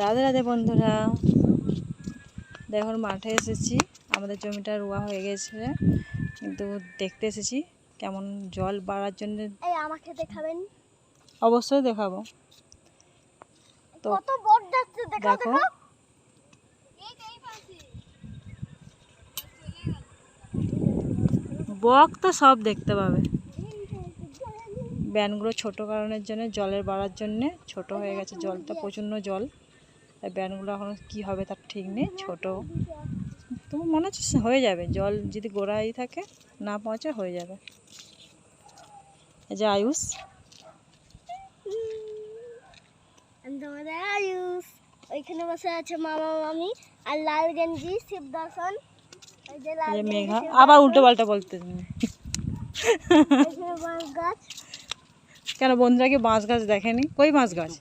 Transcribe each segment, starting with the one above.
রাধে রাধে বন্ধুরা। দেখুন মাঠে এসেছি। আমাদের জমিটা রোয়া হয়ে গেছে। কিন্তু দেখতে এসেছি কেমন জল বাড়ার জন্য। আমাকে দেখাবেন? অবশ্যই দেখাবো। তো দেখো। বক তো সব দেখতে পাবে। ব্যানগুলো ছোট কারণের জন্য জলের বাড়ার জন্যে ছোট হয়ে গেছে। জলটা প্রচণ্ড জল। তাই ব্যানগুলো এখন কী হবে তার ঠিক নেই ছোটো। তোমার মনে হচ্ছে হয়ে যাবে জল যদি গোড়াই থাকে না পৌঁছে হয়ে যাবে। এই যে আয়ুষ। আয়ুষ। ওইখানে বসে আছে মামা মামি আর লাল গেঞ্জি শিব দর্শন মেঘা। আবার উল্টো পাল্টা বলতে বাঁশ গাছ। কেন বন্ধুরা কি বাঁশ গাছ দেখেনি? কই বাঁশ গাছ?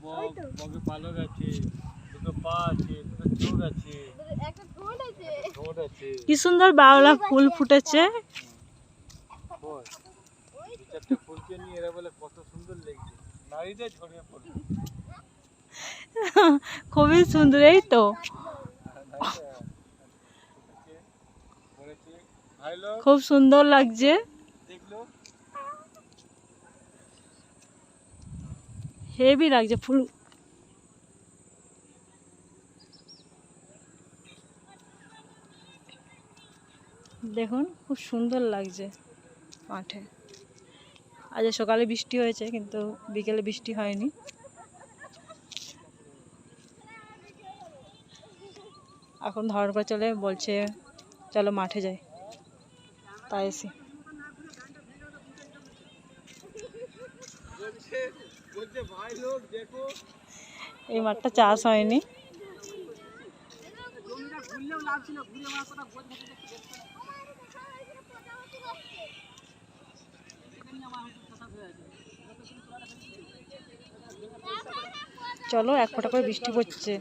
কি সুন্দর বাউলা ফুল ফুটেছে। খুবই সুন্দর, এই তো। খুব সুন্দর লাগছে। হেভি লাগছে ফুল। দেখুন খুব সুন্দর লাগছে। মাঠে। আজ সকালে বৃষ্টি হয়েছে কিন্তু বিকেলে বৃষ্টি হয়নি। এখন ধর করে চলে বলছে চলো মাঠে যাই। তাই এসি। এই মাঠটা চাষ হয়নি। চলো এক ফোঁটা করে বৃষ্টি পড়ছে।